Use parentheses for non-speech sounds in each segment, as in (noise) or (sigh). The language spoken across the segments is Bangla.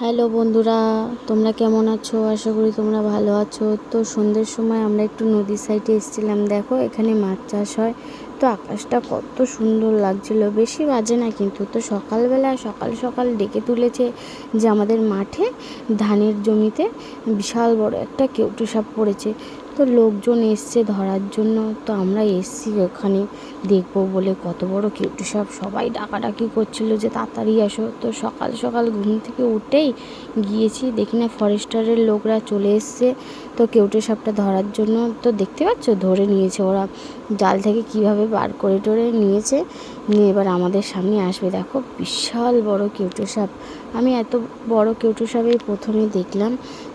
হ্যালো বন্ধুরা, তোমরা কেমন আছো? আশা করি তোমরা ভালো আছো। তো সন্ধ্যের সময় আমরা একটু নদীর সাইডে এসেছিলাম। দেখো, এখানে মাছ চাষ হয়। তো আকাশটা কত সুন্দর লাগছিল। বেশি বাজে না কিন্তু তো সকালবেলা সকাল সকাল ডেকে তুলেছে যে আমাদের মাঠে ধানের জমিতে বিশাল বড় একটা কেউটু সাপ পড়েছে। তো লোকজন এসছে ধরার জন্য। তো আমরা এসছি ওখানে দেখব বলে কত বড় কেউটু সাপ। সবাই ডাকাডাকি করছিল যে তাড়াতাড়ি আসো তো সকাল সকাল ঘুম থেকে উঠেই গিয়েছি। দেখি না ফরেস্টারের লোকরা চলে এসছে তো কেউটে সাপটা ধরার জন্য। তো দেখতে পাচ্ছ? ধরে নিয়েছে ওরা। জাল থেকে কীভাবে বার টরে নিয়েছে। নিয়ে এবার আমাদের সামনে আসবে। দেখো, বিশাল বড় কেউটে সাপ। আমি এত বড় কেউটে সাপই প্রথমে দেখলাম।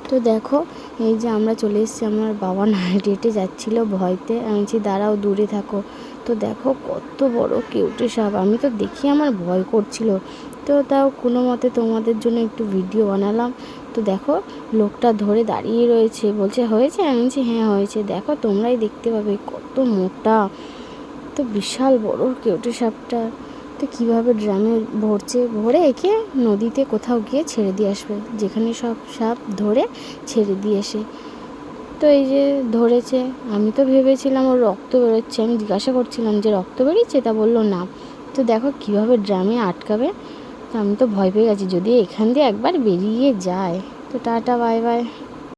তো দেখো, এই যে আমরা চলে এসেছি, আমার বাবা না (laughs) হেঁটে যাচ্ছিল ভয়তে। আমি বলছি, দাঁড়াও, দূরে থাকো। তো দেখো, কত বড় কেউটে সাপ। আমি তো দেখি আমার ভয় করছিল। তো তাও কোনো মতে তোমাদের জন্য একটু ভিডিও বানালাম। তো দেখো, লোকটা ধরে দাঁড়িয়ে রয়েছে। বলছে, হয়েছে? আমি বলছি হ্যাঁ হয়েছে। দেখো, তোমরাই দেখতে পাবে কত মোটা। তো বিশাল বড় কেউটে সাপটা। তো কীভাবে ড্রামে ভরছে? ভরে একে নদীতে কোথাও গিয়ে ছেড়ে দিয়ে আসবে। যেখানে সব সাপ ধরে ছেড়ে দিয়ে আসে। তো এই যে ধরেছে, আমি তো ভেবেছিলাম ওর রক্ত বেরোচ্ছে। আমি জিজ্ঞাসা করছিলাম যে, রক্ত বেরিয়েছে তা বলল, না। তো দেখো কীভাবে ড্রামে আটকাবে। তো আমি তো ভয় পেয়ে গেছি, যদি এখান দিয়ে একবার বেরিয়ে যায়। তো টাটা, বাই বাই।